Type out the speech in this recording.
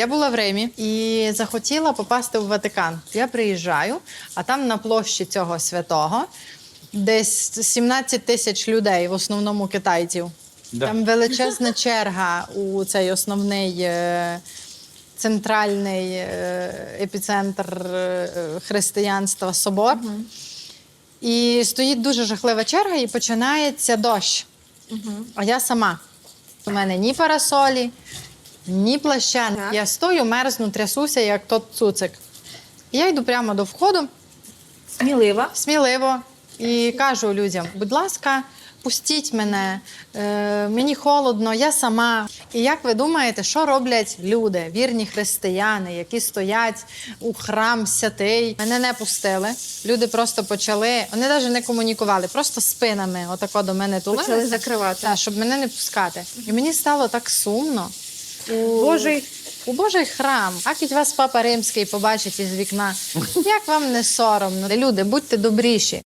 Я була в Римі і захотіла попасти в Ватикан. Я приїжджаю, а там на площі цього святого десь 17 тисяч людей, в основному китайців. Да. Там величезна черга у цей основний е, центральний е, епіцентр е, християнства собор. І стоїть дуже жахлива черга, і починається дощ. А я сама. У мене ні парасолі, ні плаща. Так. Я стою, мерзну, трясуся, як тот цуцик. І я йду прямо до входу, Смілива. сміливо, і кажу людям: будь ласка, пустіть мене, е, мені холодно, я сама. І як ви думаєте, що роблять люди, вірні християни, які стоять у храм святий? Мене не пустили. Люди просто почали, вони навіть не комунікували, просто спинами отако до мене тулилися. Почали закривати. Так, щоб мене не пускати. І мені стало так сумно. У... Божий. У Божий храм, кіть вас папа римський побачить із вікна. Як вам не соромно? Люди, будьте добріші.